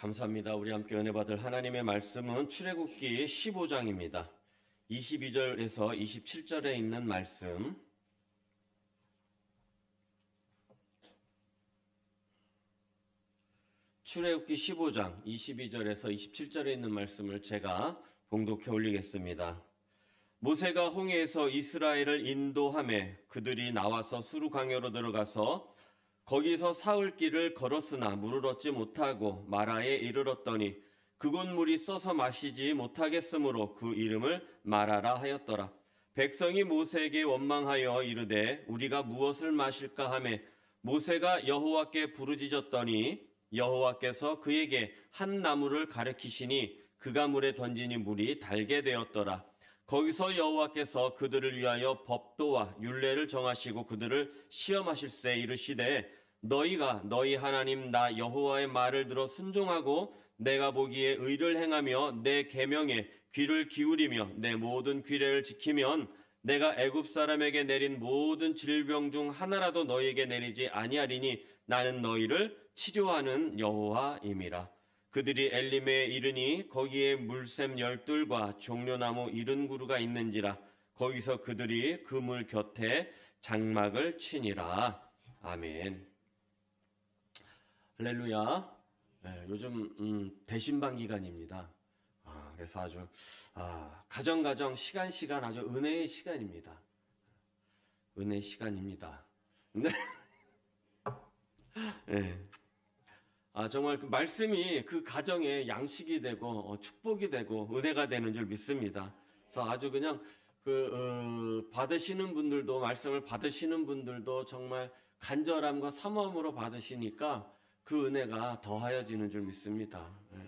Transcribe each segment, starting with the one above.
감사합니다. 우리 함께 은혜 받을 하나님의 말씀은 출애굽기 15장입니다. 22절에서 27절에 있는 말씀. 출애굽기 15장 22절에서 27절에 있는 말씀을 제가 봉독해 올리겠습니다. 모세가 홍해에서 이스라엘을 인도함에 그들이 나와서 수루 강요로 들어가서 거기서 사흘 길을 걸었으나 물을 얻지 못하고 마라에 이르렀더니 그곳 물이 써서 마시지 못하겠으므로 그 이름을 마라라 하였더라. 백성이 모세에게 원망하여 이르되 우리가 무엇을 마실까 하매 모세가 여호와께 부르짖었더니 여호와께서 그에게 한 나무를 가리키시니 그가 물에 던지니 물이 달게 되었더라. 거기서 여호와께서 그들을 위하여 법도와 율례를 정하시고 그들을 시험하실세 이르시되 너희가 너희 하나님 나 여호와의 말을 들어 순종하고 내가 보기에 의를 행하며 내 계명에 귀를 기울이며 내 모든 규례를 지키면 내가 애굽 사람에게 내린 모든 질병 중 하나라도 너희에게 내리지 아니하리니 나는 너희를 치료하는 여호와임이라. 그들이 엘림에 이르니 거기에 물샘 열둘과 종려나무 이른 구루가 있는지라. 거기서 그들이 그물 곁에 장막을 치니라. 아멘 할렐루야 네, 요즘 음, 대신방 기간입니다 아, 그래서 아주 아, 가정 가정 시간 시간 아주 은혜의 시간입니다 은혜 시간입니다 네. 네. 아, 정말 그 말씀이 그 가정에 양식이 되고 어, 축복이 되고 은혜가 되는 줄 믿습니다. 그래서 아주 그냥 그 어, 받으시는 분들도 말씀을 받으시는 분들도 정말 간절함과 사모함으로 받으시니까 그 은혜가 더하여지는 줄 믿습니다. 예.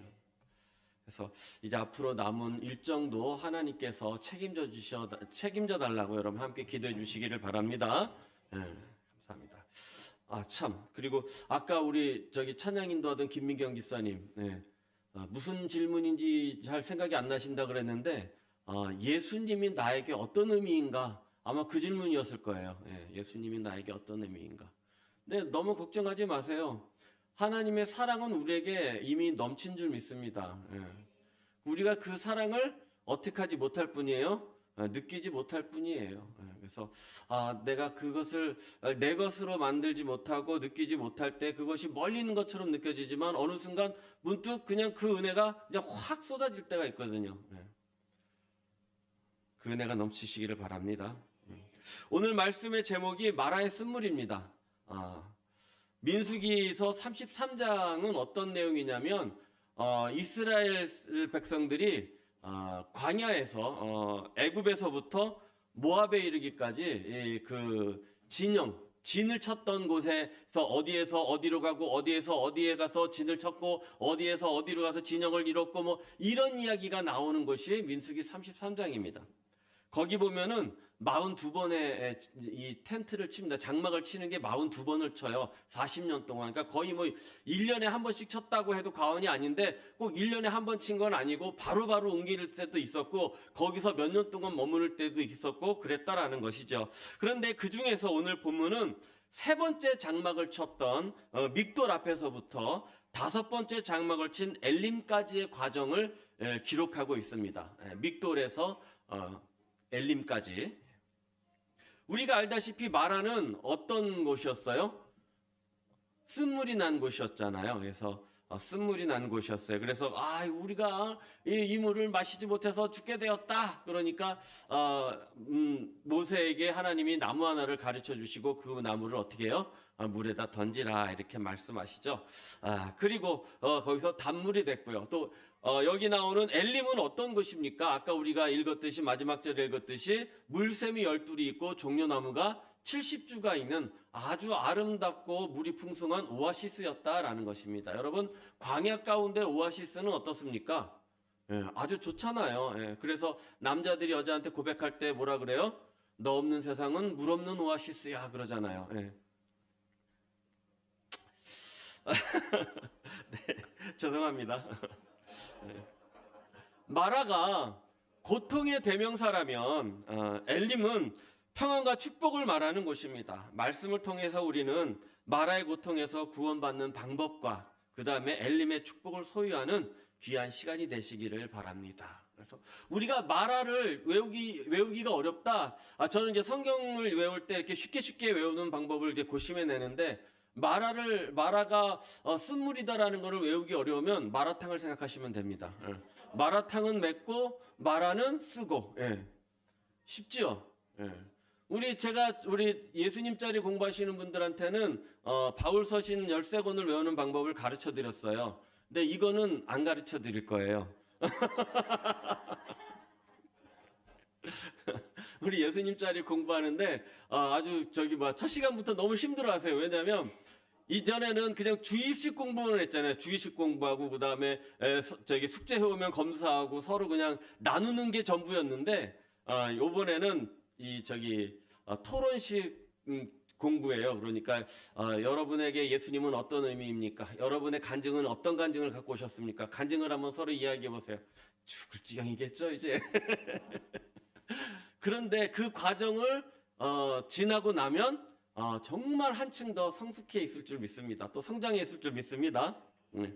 그래서 이제 앞으로 남은 일정도 하나님께서 책임져 주셔 책임져 달라고 여러분 함께 기도해 주시기를 바랍니다. 예, 감사합니다. 아, 참. 그리고 아까 우리 저기 찬양 인도 하던 김민경 집사님, 네. 아, 무슨 질문인지 잘 생각이 안 나신다 그랬는데, 아, 예수님이 나에게 어떤 의미인가? 아마 그 질문이었을 거예요. 예, 수님이 나에게 어떤 의미인가? 근데 너무 걱정하지 마세요. 하나님의 사랑은 우리에게 이미 넘친 줄 믿습니다. 예. 우리가 그 사랑을 어떻게 하지 못할 뿐이에요? 어, 느끼지 못할 뿐이에요. 예, 그래서 아, 내가 그것을 어, 내 것으로 만들지 못하고 느끼지 못할 때 그것이 멀리 있는 것처럼 느껴지지만 어느 순간 문득 그냥 그 은혜가 그냥 확 쏟아질 때가 있거든요. 예. 그 은혜가 넘치시기를 바랍니다. 음. 오늘 말씀의 제목이 마라의 쓴물입니다. 아, 민수기서 33장은 어떤 내용이냐면 어, 이스라엘 백성들이 어, 광야에서 어, 애굽에서부터 모압에 이르기까지 그 진영 진을 쳤던 곳에서 어디에서 어디로 가고 어디에서 어디에 가서 진을 쳤고 어디에서 어디로 가서 진영을 이뤘고 뭐 이런 이야기가 나오는 것이 민수기 33장입니다. 거기 보면은 42번의 이 텐트를 칩니다. 장막을 치는 게 42번을 쳐요. 40년 동안. 그러니까 거의 뭐 1년에 한 번씩 쳤다고 해도 과언이 아닌데 꼭 1년에 한 번 친 건 아니고 바로바로 바로 옮길 때도 있었고 거기서 몇 년 동안 머무를 때도 있었고 그랬다라는 것이죠. 그런데 그 중에서 오늘 본문은 세 번째 장막을 쳤던 어, 믹돌 앞에서부터 다섯 번째 장막을 친 엘림까지의 과정을 에, 기록하고 있습니다. 에, 믹돌에서 어, 엘림까지. 우리가 알다시피 마라는 어떤 곳이었어요? 쓴물이 난 곳이었잖아요. 그래서 어, 쓴물이 난 곳이었어요. 그래서 아 우리가 이, 이 물을 마시지 못해서 죽게 되었다. 그러니까 어, 음, 모세에게 하나님이 나무 하나를 가르쳐 주시고 그 나무를 어떻게 해요? 아, 물에다 던지라 이렇게 말씀하시죠. 아 그리고 어, 거기서 단물이 됐고요. 또 어, 여기 나오는 엘림은 어떤 것입니까? 아까 우리가 읽었듯이 마지막 절에 읽었듯이 물샘이 열둘이 있고 종려나무가 70주가 있는 아주 아름답고 물이 풍성한 오아시스였다라는 것입니다. 여러분 광야 가운데 오아시스는 어떻습니까? 예, 아주 좋잖아요. 예, 그래서 남자들이 여자한테 고백할 때 뭐라 그래요? 너 없는 세상은 물 없는 오아시스야 그러잖아요. 예. 네, 죄송합니다. 마라가 고통의 대명사라면 어, 엘림은 평안과 축복을 말하는 곳입니다. 말씀을 통해서 우리는 마라의 고통에서 구원받는 방법과 그 다음에 엘림의 축복을 소유하는 귀한 시간이 되시기를 바랍니다. 그래서 우리가 마라를 외우기 외우기가 어렵다. 아, 저는 이제 성경을 외울 때 이렇게 쉽게 쉽게 외우는 방법을 이제 고심해 내는데 마라를 마라가 어, 쓴물이다라는 것을 외우기 어려우면 마라탕을 생각하시면 됩니다. 예. 마라탕은 맵고 마라는 쓰고 예. 쉽지요. 예. 우리 제가 우리 예수님 자리 공부하시는 분들한테는 어, 바울 서신 13권을 외우는 방법을 가르쳐 드렸어요. 근데 이거는 안 가르쳐 드릴 거예요. 우리 예수님 자리 공부하는데 어, 아주 저기 뭐첫 시간부터 너무 힘들어하세요. 왜냐하면 이전에는 그냥 주입식 공부만 했잖아요. 주입식 공부하고 그다음에 저기 숙제 해오면 검사하고 서로 그냥 나누는 게 전부였는데 어, 요번에는 이 저기 어, 토론식 음, 공부예요. 그러니까 어, 여러분에게 예수님은 어떤 의미입니까? 여러분의 간증은 어떤 간증을 갖고 오셨습니까? 간증을 한번 서로 이야기해 보세요. 죽을 지경이겠죠, 이제. 그런데 그 과정을 어, 지나고 나면 어, 정말 한층 더 성숙해 있을 줄 믿습니다. 또 성장해 있을 줄 믿습니다. 네.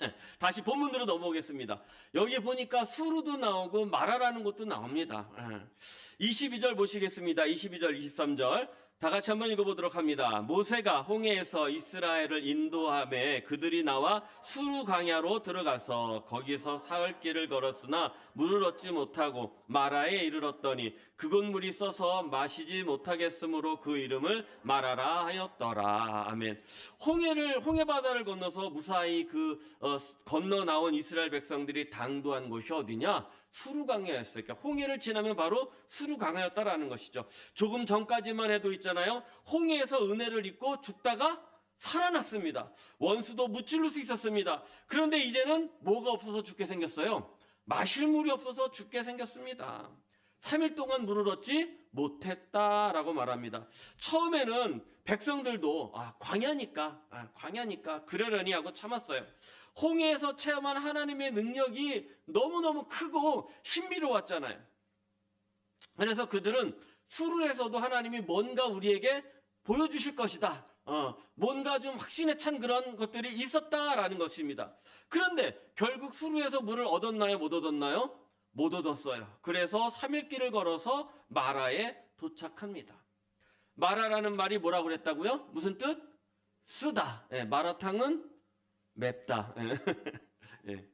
네, 다시 본문으로 넘어오겠습니다. 여기 보니까 수루도 나오고 마라라는 것도 나옵니다. 예. 22절 보시겠습니다. 22절, 23절. 다 같이 한번 읽어보도록 합니다. 모세가 홍해에서 이스라엘을 인도함에 그들이 나와 수루 강야로 들어가서 거기서 사흘 길을 걸었으나 물을 얻지 못하고 마라에 이르렀더니 그곳 물이 써서 마시지 못하겠으므로 그 이름을 마라라 하였더라. 아멘. 홍해를 홍해 바다를 건너서 무사히 그 어, 건너 나온 이스라엘 백성들이 당도한 곳이 어디냐? 수루강야였어요. 그러니까 홍해를 지나면 바로 수루강야였다라는 것이죠. 조금 전까지만 해도 있잖아요. 홍해에서 은혜를 입고 죽다가 살아났습니다. 원수도 무찔러 수 있었습니다. 그런데 이제는 뭐가 없어서 죽게 생겼어요? 마실 물이 없어서 죽게 생겼습니다. 3일 동안 물을 얻지 못했다라고 말합니다. 처음에는 백성들도 아, 광야니까, 아, 광야니까 그러려니 하고 참았어요. 홍해에서 체험한 하나님의 능력이 너무너무 크고 신비로웠잖아요. 그래서 그들은 수르에서도 하나님이 뭔가 우리에게 보여주실 것이다. 어, 뭔가 좀 확신에 찬 그런 것들이 있었다라는 것입니다. 그런데 결국 수르에서 물을 얻었나요? 못 얻었나요? 못 얻었어요. 그래서 3일 길을 걸어서 마라에 도착합니다. 마라라는 말이 뭐라고 그랬다고요? 무슨 뜻? 쓰다. 예, 마라탕은 맵다. 예.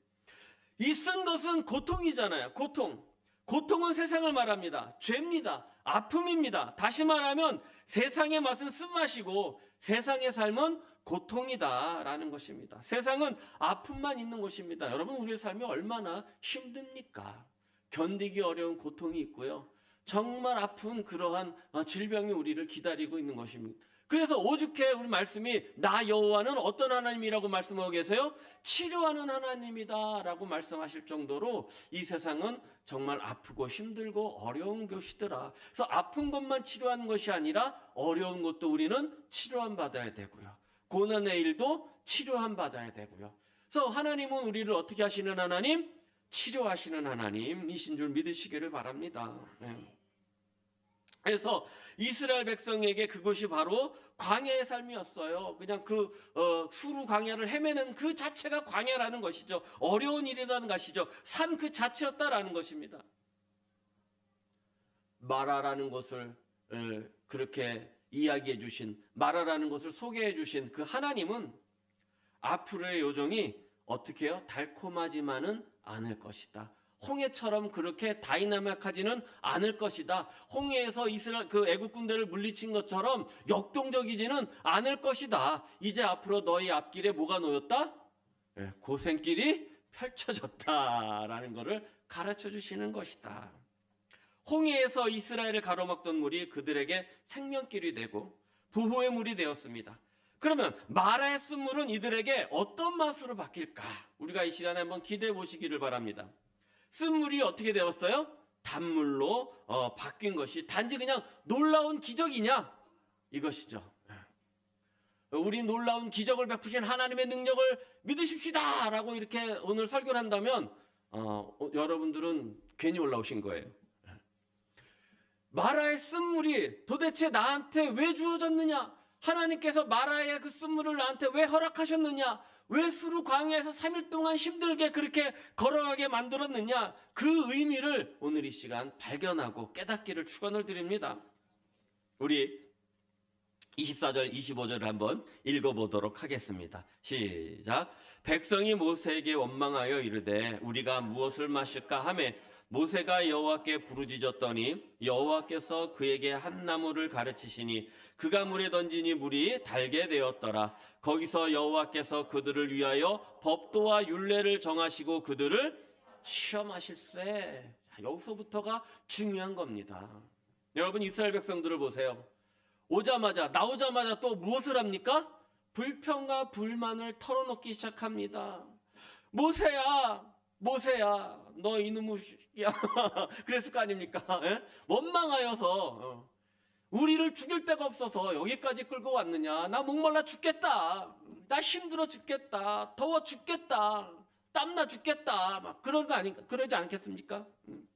이쓴 것은 고통이잖아요. 고통. 고통은 세상을 말합니다. 죄입니다. 아픔입니다. 다시 말하면 세상의 맛은 쓴맛이고 세상의 삶은 고통이다라는 것입니다. 세상은 아픔만 있는 것입니다. 여러분 우리의 삶이 얼마나 힘듭니까? 견디기 어려운 고통이 있고요. 정말 아픈 그러한 어, 질병이 우리를 기다리고 있는 것입니다. 그래서 오죽해 우리 말씀이 나 여호와는 어떤 하나님이라고 말씀하고 계세요? 치료하는 하나님이다라고 말씀하실 정도로 이 세상은 정말 아프고 힘들고 어려운 것이더라. 그래서 아픈 것만 치료하는 것이 아니라 어려운 것도 우리는 치료함 받아야 되고요. 고난의 일도 치료함 받아야 되고요. 그래서 하나님은 우리를 어떻게 하시는 하나님? 치료하시는 하나님이신 줄 믿으시기를 바랍니다. 네. 그래서 이스라엘 백성에게 그것이 바로 광야의 삶이었어요. 그냥 그 어, 수루 광야를 헤매는 그 자체가 광야라는 것이죠. 어려운 일이라는 것이죠. 삶 그 자체였다라는 것입니다. 마라라는 것을 에, 그렇게 이야기해 주신 마라라는 것을 소개해 주신 그 하나님은 앞으로의 요정이 어떻게 해요? 달콤하지만은 않을 것이다. 홍해처럼 그렇게 다이나믹하지는 않을 것이다. 홍해에서 이스라엘 그 애국 군대를 물리친 것처럼 역동적이지는 않을 것이다. 이제 앞으로 너희 앞길에 뭐가 놓였다? 예, 고생길이 펼쳐졌다라는 것을 가르쳐 주시는 것이다. 홍해에서 이스라엘을 가로막던 물이 그들에게 생명길이 되고 부호의 물이 되었습니다. 그러면 마라의 쓴물은 이들에게 어떤 맛으로 바뀔까? 우리가 이 시간에 한번 기대해 보시기를 바랍니다. 쓴물이 어떻게 되었어요? 단물로 어, 바뀐 것이 단지 그냥 놀라운 기적이냐? 이것이죠. 우리 놀라운 기적을 베푸신 하나님의 능력을 믿으십시다 라고 이렇게 오늘 설교를 한다면 어, 어, 여러분들은 괜히 올라오신 거예요. 마라의 쓴물이 도대체 나한테 왜 주어졌느냐? 하나님께서 마라의 그 쓴물을 나한테 왜 허락하셨느냐? 왜 수루 광야에서 3일 동안 힘들게 그렇게 걸어가게 만들었느냐? 그 의미를 오늘 이 시간 발견하고 깨닫기를 축원을 드립니다. 우리 24절, 25절을 한번 읽어보도록 하겠습니다. 시작. 백성이 모세에게 원망하여 이르되 우리가 무엇을 마실까 하매 모세가 여호와께 부르짖었더니 여호와께서 그에게 한 나무를 가르치시니 그가 물에 던지니 물이 달게 되었더라. 거기서 여호와께서 그들을 위하여 법도와 율례를 정하시고 그들을 시험하실세. 자, 여기서부터가 중요한 겁니다. 여러분 이스라엘 백성들을 보세요. 오자마자 나오자마자 또 무엇을 합니까? 불평과 불만을 털어놓기 시작합니다. 모세야, 모세야, 너 이놈이야. 그랬을 거 아닙니까? 예? 원망하여서 어, 우리를 죽일 데가 없어서 여기까지 끌고 왔느냐? 나 목말라 죽겠다. 나 힘들어 죽겠다. 더워 죽겠다. 땀나 죽겠다. 막 그런 거 아닌가? 그러지 않겠습니까? 음.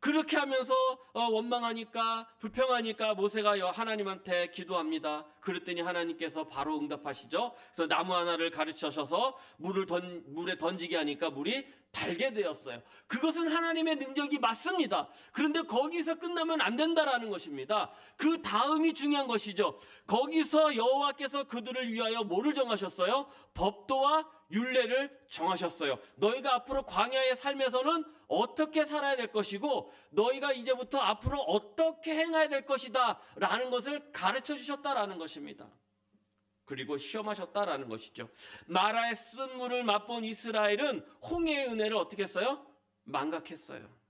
그렇게 하면서 어, 원망하니까 불평하니까 모세가 여- 하나님한테 기도합니다. 그랬더니 하나님께서 바로 응답하시죠. 그래서 나무 하나를 가르쳐셔서 물을 던, 물에 던지게 하니까 물이 달게 되었어요. 그것은 하나님의 능력이 맞습니다. 그런데 거기서 끝나면 안 된다라는 것입니다. 그 다음이 중요한 것이죠. 거기서 여호와께서 그들을 위하여 뭐를 정하셨어요? 법도와 율례를 정하셨어요. 너희가 앞으로 광야의 삶에서는 어떻게 살아야 될 것이고 너희가 이제부터 앞으로 어떻게 행해야 될 것이다 라는 것을 가르쳐 주셨다라는 것입니다. 그리고 시험하셨다라는 것이죠. 마라의 쓴 물을 맛본 이스라엘은 홍해의 은혜를 어떻게 했어요? 망각했어요.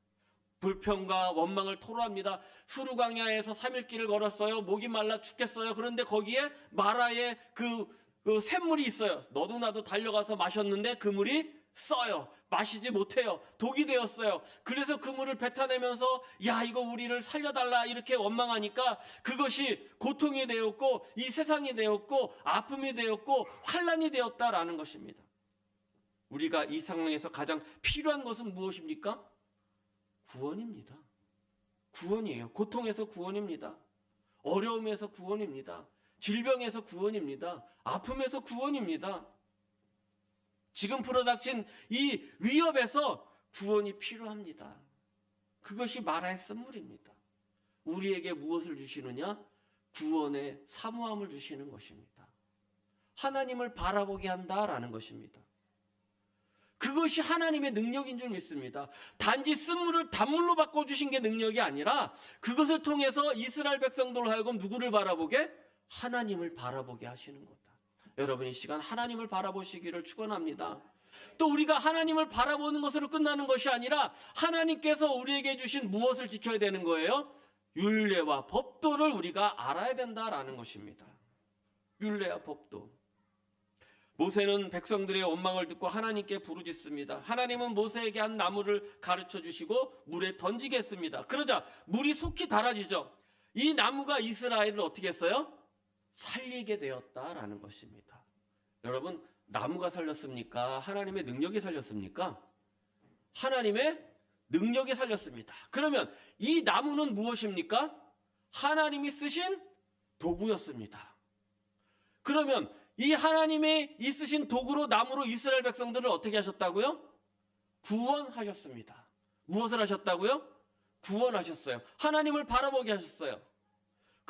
불평과 원망을 토로합니다. 수루 광야에서 3일 길을 걸었어요. 목이 말라 죽겠어요. 그런데 거기에 마라의 그, 그 샘물이 있어요. 너도 나도 달려가서 마셨는데 그 물이 써요. 마시지 못해요. 독이 되었어요. 그래서 그 물을 뱉어내면서 야 이거 우리를 살려달라 이렇게 원망하니까 그것이 고통이 되었고 이 세상이 되었고 아픔이 되었고 환란이 되었다라는 것입니다. 우리가 이 상황에서 가장 필요한 것은 무엇입니까? 구원입니다. 구원이에요. 고통에서 구원입니다. 어려움에서 구원입니다. 질병에서 구원입니다. 아픔에서 구원입니다. 지금 불어닥친 이 위협에서 구원이 필요합니다. 그것이 마라의 쓴물입니다. 우리에게 무엇을 주시느냐? 구원의 사모함을 주시는 것입니다. 하나님을 바라보게 한다라는 것입니다. 그것이 하나님의 능력인 줄 믿습니다. 단지 쓴물을 단물로 바꿔주신 게 능력이 아니라 그것을 통해서 이스라엘 백성들로 하여금 누구를 바라보게? 하나님을 바라보게 하시는 거다. 여러분 이 시간 하나님을 바라보시기를 축원합니다. 또 우리가 하나님을 바라보는 것으로 끝나는 것이 아니라 하나님께서 우리에게 주신 무엇을 지켜야 되는 거예요? 율례와 법도를 우리가 알아야 된다라는 것입니다. 율례와 법도. 모세는 백성들의 원망을 듣고 하나님께 부르짖습니다. 하나님은 모세에게 한 나무를 가르쳐 주시고 물에 던지겠습니다. 그러자 물이 속히 달아지죠. 이 나무가 이스라엘을 어떻게 했어요? 살리게 되었다라는 것입니다. 여러분, 나무가 살렸습니까? 하나님의 능력이 살렸습니까? 하나님의 능력이 살렸습니다. 그러면 이 나무는 무엇입니까? 하나님이 쓰신 도구였습니다. 그러면 이 하나님의 있으신 도구로 나무로 이스라엘 백성들을 어떻게 하셨다고요? 구원하셨습니다. 무엇을 하셨다고요? 구원하셨어요. 하나님을 바라보게 하셨어요.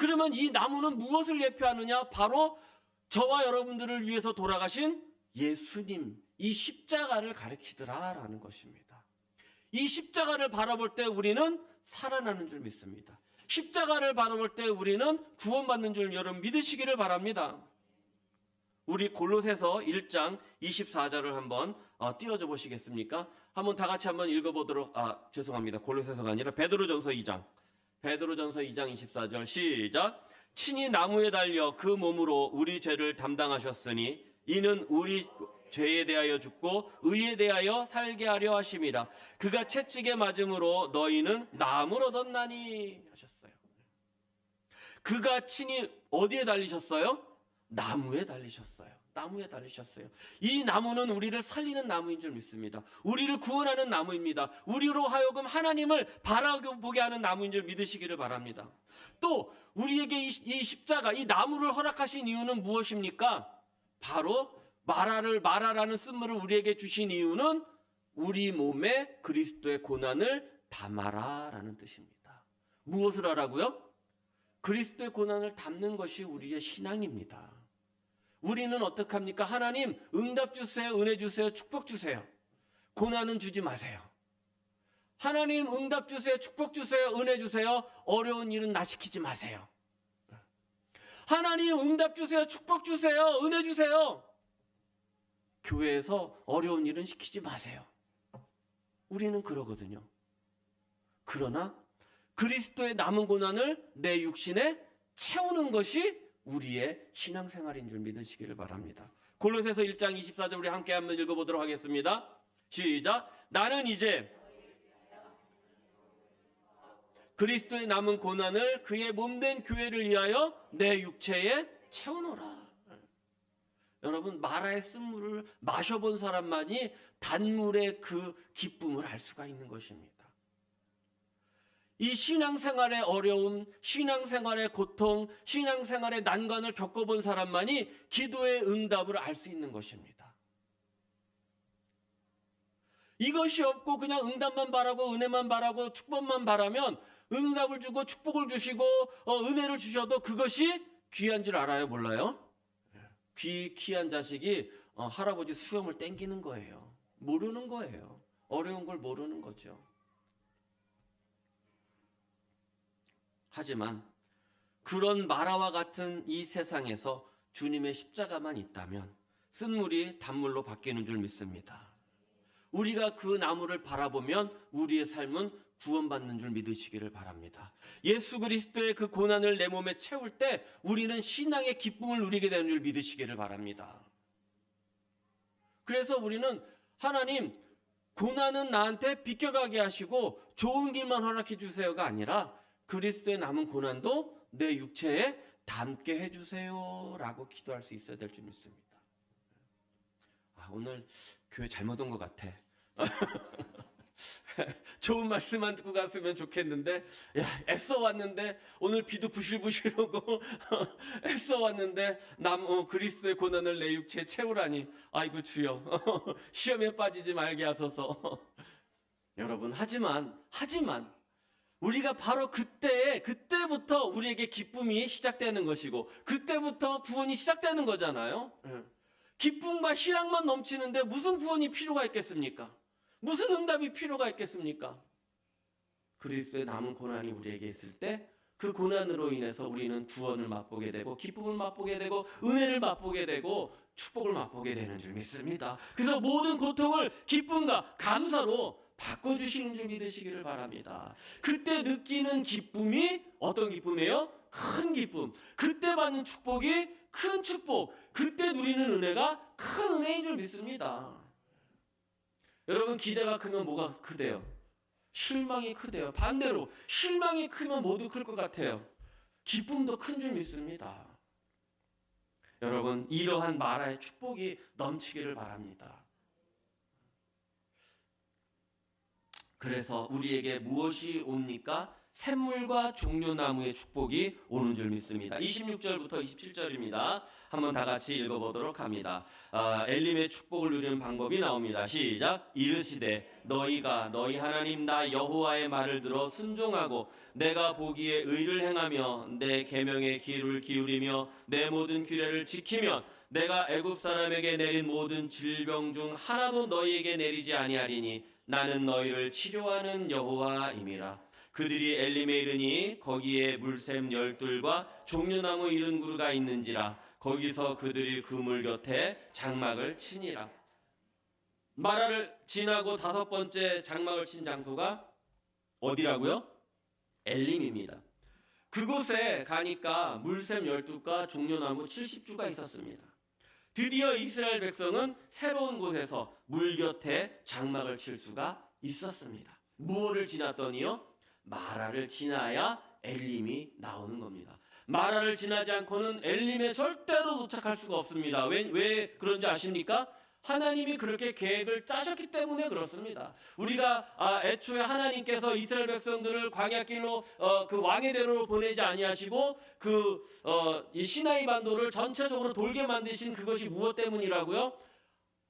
그러면 이 나무는 무엇을 예표하느냐? 바로 저와 여러분들을 위해서 돌아가신 예수님, 이 십자가를 가리키더라라는 것입니다. 이 십자가를 바라볼 때 우리는 살아나는 줄 믿습니다. 십자가를 바라볼 때 우리는 구원받는 줄 여러분 믿으시기를 바랍니다. 우리 골로새서 1장 24절을 한번 어, 띄워줘 보시겠습니까? 한번 다 같이 한번 읽어보도록 아 죄송합니다. 골로새서가 아니라 베드로전서 2장 베드로전서 2장 24절 시작 친히 나무에 달려 그 몸으로 우리 죄를 담당하셨으니 이는 우리 죄에 대하여 죽고 의에 대하여 살게 하려 하심이라 그가 채찍에 맞음으로 너희는 나음을 얻었나니 하셨어요. 그가 친히 어디에 달리셨어요? 나무에 달리셨어요. 나무에 달리셨어요. 이 나무는 우리를 살리는 나무인 줄 믿습니다. 우리를 구원하는 나무입니다. 우리로 하여금 하나님을 바라보게 하는 나무인 줄 믿으시기를 바랍니다. 또 우리에게 이, 이 십자가, 이 나무를 허락하신 이유는 무엇입니까? 바로 마라를 마라라는 쓴물을 우리에게 주신 이유는 우리 몸에 그리스도의 고난을 담아라라는 뜻입니다. 무엇을 하라고요? 그리스도의 고난을 담는 것이 우리의 신앙입니다. 우리는 어떡합니까? 하나님 응답 주세요, 은혜 주세요, 축복 주세요. 고난은 주지 마세요. 하나님 응답 주세요, 축복 주세요, 은혜 주세요. 어려운 일은 나 시키지 마세요. 하나님 응답 주세요, 축복 주세요, 은혜 주세요. 교회에서 어려운 일은 시키지 마세요. 우리는 그러거든요. 그러나 그리스도의 남은 고난을 내 육신에 채우는 것이 우리의 신앙생활인 줄 믿으시기를 바랍니다. 골로새서 1장 24절 우리 함께 한번 읽어보도록 하겠습니다. 시작. 나는 이제 그리스도의 남은 고난을 그의 몸된 교회를 위하여 내 육체에 채워놓으라. 여러분 마라의 쓴물을 마셔본 사람만이 단물의 그 기쁨을 알 수가 있는 것입니다. 이 신앙생활의 어려움, 신앙생활의 고통, 신앙생활의 난관을 겪어본 사람만이 기도의 응답을 알 수 있는 것입니다. 이것이 없고 그냥 응답만 바라고 은혜만 바라고 축복만 바라면 응답을 주고 축복을 주시고 어, 은혜를 주셔도 그것이 귀한 줄 알아요? 몰라요? 귀 귀한 자식이 어, 할아버지 수염을 땡기는 거예요. 모르는 거예요. 어려운 걸 모르는 거죠. 하지만 그런 마라와 같은 이 세상에서 주님의 십자가만 있다면 쓴물이 단물로 바뀌는 줄 믿습니다. 우리가 그 나무를 바라보면 우리의 삶은 구원받는 줄 믿으시기를 바랍니다. 예수 그리스도의 그 고난을 내 몸에 채울 때 우리는 신앙의 기쁨을 누리게 되는 줄 믿으시기를 바랍니다. 그래서 우리는 하나님 고난은 나한테 비껴가게 하시고 좋은 길만 허락해 주세요가 아니라 그리스도의 남은 고난도 내 육체에 담게 해주세요 라고 기도할 수 있어야 될 줄 믿습니다. 아, 오늘 교회 잘못 온 것 같아. 좋은 말씀만 듣고 갔으면 좋겠는데, 야, 애써 왔는데, 오늘 비도 부실부실 오고, 애써 왔는데, 남, 어, 그리스도의 고난을 내 육체에 채우라니, 아이고, 주여, 시험에 빠지지 말게 하소서. 여러분, 하지만, 하지만, 우리가 바로 그때, 그때부터 우리에게 기쁨이 시작되는 것이고, 그때부터 구원이 시작되는 거잖아요. 예. 기쁨과 희락만 넘치는데 무슨 구원이 필요가 있겠습니까? 무슨 응답이 필요가 있겠습니까? 그리스도의 남은 고난이 우리에게 있을 때 그 고난으로 인해서 우리는 구원을 맛보게 되고 기쁨을 맛보게 되고 은혜를 맛보게 되고 축복을 맛보게 되는 줄 믿습니다. 그래서 모든 고통을 기쁨과 감사로 바꿔주시는 줄 믿으시기를 바랍니다. 그때 느끼는 기쁨이 어떤 기쁨이에요? 큰 기쁨. 그때 받는 축복이 큰 축복. 그때 누리는 은혜가 큰 은혜인 줄 믿습니다. 여러분 기대가 크면 뭐가 크대요? 실망이 크대요. 반대로 실망이 크면 모두 클 것 같아요. 기쁨도 큰 줄 믿습니다. 여러분 이러한 마라의 축복이 넘치기를 바랍니다. 그래서 우리에게 무엇이 옵니까? 샘물과 종려나무의 축복이 오는 줄 믿습니다. 26절부터 27절입니다. 한번 다 같이 읽어보도록 합니다. 아, 엘림의 축복을 누리는 방법이 나옵니다. 시작. 이르시되 너희가 너희 하나님 나 여호와의 말을 들어 순종하고 내가 보기에 의를 행하며 내 계명에 귀를 기울이며 내 모든 규례를 지키면 내가 애굽 사람에게 내린 모든 질병 중 하나도 너희에게 내리지 아니하리니 나는 너희를 치료하는 여호와임이라. 그들이 엘림에 이르니 거기에 물샘 열둘과 종려나무 이른 구루가 있는지라 거기서 그들이 그물 곁에 장막을 치니라. 마라를 지나고 다섯 번째 장막을 친 장소가 어디라고요? 엘림입니다. 그곳에 가니까 물샘 열두가 종려나무 70주가 있었습니다. 드디어 이스라엘 백성은 새로운 곳에서 물 곁에 장막을 칠 수가 있었습니다. 무엇을 지났더니요? 마라를 지나야 엘림이 나오는 겁니다. 마라를 지나지 않고는 엘림에 절대로 도착할 수가 없습니다. 왜, 왜 그런지 아십니까? 하나님이 그렇게 계획을 짜셨기 때문에 그렇습니다. 우리가 아, 애초에 하나님께서 이스라엘 백성들을 광야길로 어, 그 왕의 대로로 보내지 아니하시고 그 어, 이 시나이 반도를 전체적으로 돌게 만드신 그것이 무엇 때문이라고요?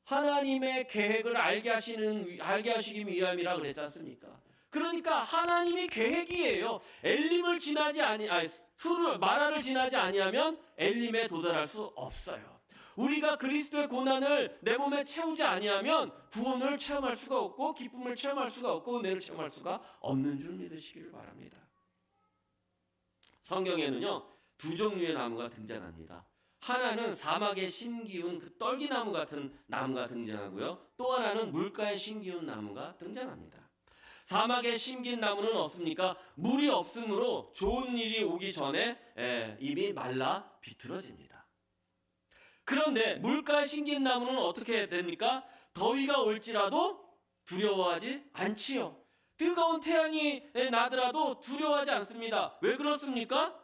하나님의 계획을 알게 하시는 알게 하시기 위함이라 그랬지 않습니까? 그러니까 하나님의 계획이에요. 엘림을 지나지 아니 아니 수를 마라를 지나지 아니하면 엘림에 도달할 수 없어요. 우리가 그리스도의 고난을 내 몸에 채우지 아니하면 구원을 체험할 수가 없고 기쁨을 체험할 수가 없고 은혜를 체험할 수가 없는 줄 믿으시기를 바랍니다. 성경에는요 두 종류의 나무가 등장합니다. 하나는 사막에 심기운 그 떨기나무 같은 나무가 등장하고요. 또 하나는 물가에 심기운 나무가 등장합니다. 사막에 심긴 나무는 없습니까? 물이 없으므로 좋은 일이 오기 전에 에, 이미 말라 비틀어집니다. 그런데 물가에 심긴 나무는 어떻게 됩니까? 더위가 올지라도 두려워하지 않지요. 뜨거운 태양이 나더라도 두려워하지 않습니다. 왜 그렇습니까?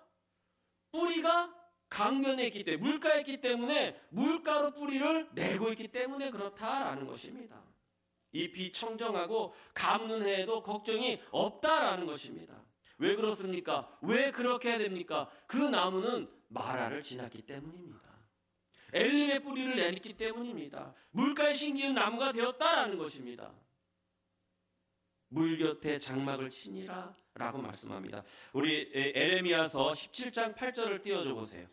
뿌리가 강변에 있기 때문에 물가에 있기 때문에 물가로 뿌리를 내고 있기 때문에 그렇다라는 것입니다. 잎이 청정하고 가무는 해에도 걱정이 없다라는 것입니다. 왜 그렇습니까? 왜 그렇게 해야 됩니까? 그 나무는 마라를 지났기 때문입니다. 엘림의 뿌리를 내렸기 때문입니다. 물가에 심기운 나무가 되었다라는 것입니다. 물 곁에 장막을 치니라 라고 말씀합니다. 우리 에레미야서 17장 8절을 띄워줘 보세요.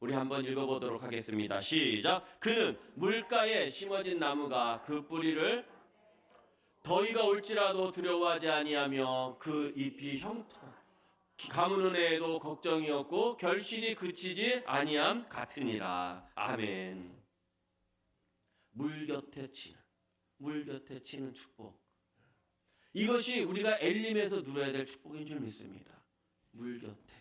우리 한번 읽어보도록 하겠습니다. 시작. 그는 물가에 심어진 나무가 그 뿌리를 더위가 올지라도 두려워하지 아니하며 그 잎이 형 가무는 애에도 걱정이 없고 결실이 그치지 아니함 같으니라. 아멘. 물 곁에 치는 물 곁에 치는 축복. 이것이 우리가 엘림에서 누려야 될 축복인 줄 믿습니다. 물 곁에.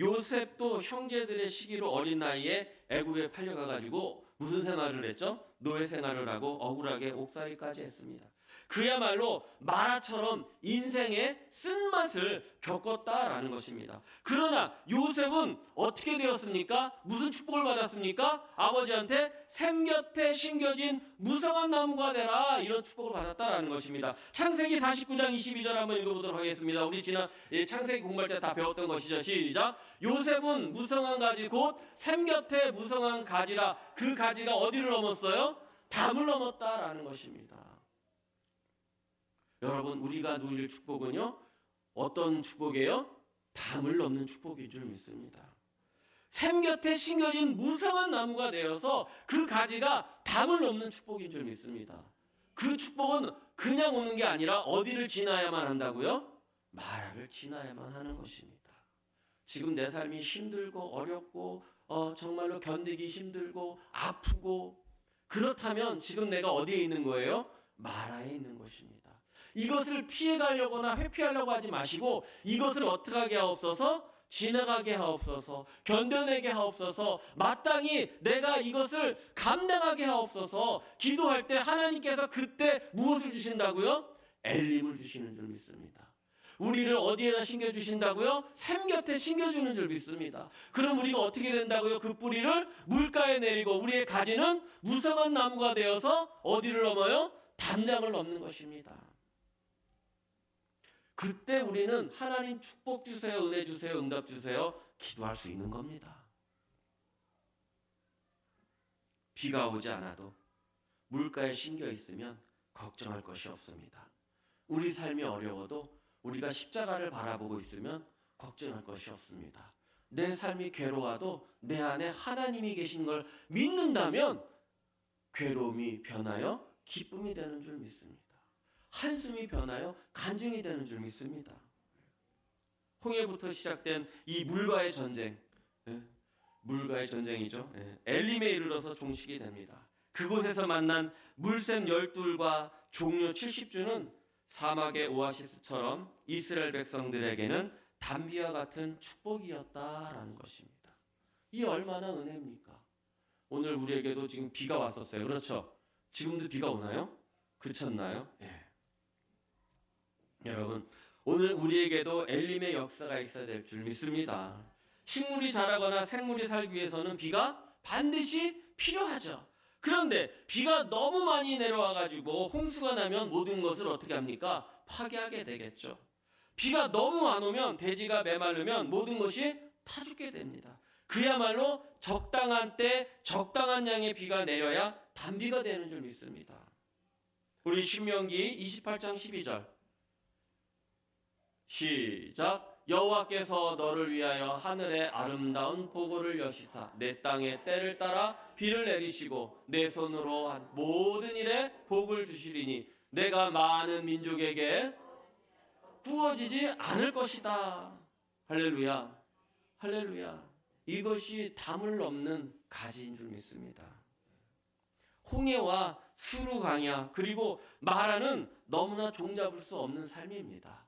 요셉도 형제들의 시기로 어린 나이에 애굽에 팔려가 가지고 무슨 생활을 했죠? 노예 생활을 하고 억울하게 옥살이까지 했습니다. 그야말로 마라처럼 인생의 쓴맛을 겪었다라는 것입니다. 그러나 요셉은 어떻게 되었습니까? 무슨 축복을 받았습니까? 아버지한테 샘 곁에 심겨진 무성한 나무가 되라 이런 축복을 받았다라는 것입니다. 창세기 49장 22절 한번 읽어보도록 하겠습니다. 우리 지난 창세기 공부할 때 다 배웠던 것이죠. 시작. 요셉은 무성한 가지 곧 샘 곁에 무성한 가지라 그 가지가 어디를 넘었어요? 담을 넘었다라는 것입니다. 여러분 우리가 누릴 축복은요 어떤 축복이에요? 담을 넘는 축복인 줄 믿습니다. 샘 곁에 심겨진 무성한 나무가 되어서 그 가지가 담을 넘는 축복인 줄 믿습니다. 그 축복은 그냥 오는 게 아니라 어디를 지나야만 한다고요? 마라를 지나야만 하는 것입니다. 지금 내 삶이 힘들고 어렵고 어, 정말로 견디기 힘들고 아프고 그렇다면 지금 내가 어디에 있는 거예요? 마라에 있는 것입니다. 이것을 피해 가려거나 회피하려고 하지 마시고 이것을 어떻게 하옵소서 지나가게 하옵소서 견뎌내게 하옵소서 마땅히 내가 이것을 감당하게 하옵소서 기도할 때 하나님께서 그때 무엇을 주신다고요? 엘림을 주시는 줄 믿습니다. 우리를 어디에다 심겨 주신다고요? 샘 곁에 심겨 주는 줄 믿습니다. 그럼 우리가 어떻게 된다고요? 그 뿌리를 물가에 내리고 우리의 가지는 무성한 나무가 되어서 어디를 넘어요? 담장을 넘는 것입니다. 그때 우리는 하나님 축복 주세요, 은혜 주세요, 응답 주세요, 기도할 수 있는 겁니다. 비가 오지 않아도 물가에 심겨 있으면 걱정할 것이 없습니다. 우리 삶이 어려워도 우리가 십자가를 바라보고 있으면 걱정할 것이 없습니다. 내 삶이 괴로워도 내 안에 하나님이 계신 걸 믿는다면 괴로움이 변하여 기쁨이 되는 줄 믿습니다. 한숨이 변하여 간증이 되는 줄 믿습니다. 홍해부터 시작된 이 물과의 전쟁, 예, 물과의 전쟁이죠. 예, 엘림에 이르러서 종식이 됩니다. 그곳에서 만난 물샘 열둘과 종료 70주는 사막의 오아시스처럼 이스라엘 백성들에게는 담비와 같은 축복이었다라는 것입니다. 이 얼마나 은혜입니까? 오늘 우리에게도 지금 비가 왔었어요. 그렇죠? 지금도 비가 오나요? 그쳤나요? 예. 여러분 오늘 우리에게도 엘림의 역사가 있어야 될 줄 믿습니다. 식물이 자라거나 생물이 살기 위해서는 비가 반드시 필요하죠. 그런데 비가 너무 많이 내려와 가지고 홍수가 나면 모든 것을 어떻게 합니까? 파괴하게 되겠죠. 비가 너무 안 오면 대지가 메마르면 모든 것이 타 죽게 됩니다. 그야말로 적당한 때 적당한 양의 비가 내려야 단비가 되는 줄 믿습니다. 우리 신명기 28장 12절 시작 여호와께서 너를 위하여 하늘의 아름다운 보고를 여시사 내 땅에 때를 따라 비를 내리시고 내 손으로 한 모든 일에 복을 주시리니 내가 많은 민족에게 구워지지 않을 것이다. 할렐루야. 할렐루야. 이것이 담을 넘는 가지인 줄 믿습니다. 홍해와 수루 강야 그리고 마라는 너무나 종잡을 수 없는 삶입니다.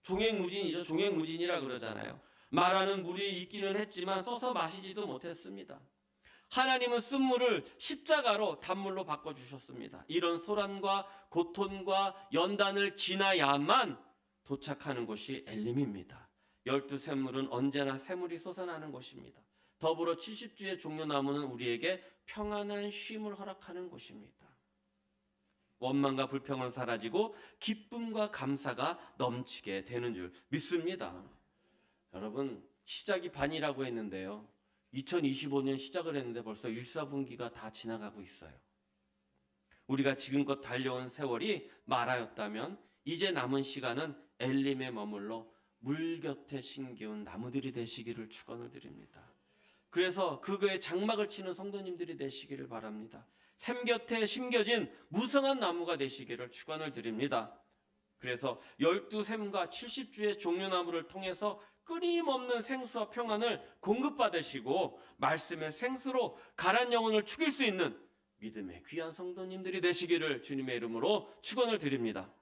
어, 종횡무진이죠. 종횡무진이라 그러잖아요. 마라는 물이 있기는 했지만 써서 마시지도 못했습니다. 하나님은 쓴물을 십자가로 단물로 바꿔 주셨습니다. 이런 소란과 고통과 연단을 지나야만 도착하는 곳이 엘림입니다. 열두 샘물은 언제나 샘물이 솟아나는 곳입니다. 더불어 70주의 종려나무는 우리에게 평안한 쉼을 허락하는 곳입니다. 원망과 불평은 사라지고 기쁨과 감사가 넘치게 되는 줄 믿습니다. 여러분 시작이 반이라고 했는데요. 2025년 시작을 했는데 벌써 1, 4분기가 다 지나가고 있어요. 우리가 지금껏 달려온 세월이 말하였다면 이제 남은 시간은 엘림에 머물러 물 곁에 심기운 나무들이 되시기를 축원을 드립니다. 그래서 그거에 장막을 치는 성도님들이 되시기를 바랍니다. 샘 곁에 심겨진 무성한 나무가 되시기를 축원을 드립니다. 그래서 열두 샘과 70주의 종려나무를 통해서 끊임없는 생수와 평안을 공급받으시고 말씀의 생수로 가란 영혼을 죽일 수 있는 믿음의 귀한 성도님들이 되시기를 주님의 이름으로 축원을 드립니다.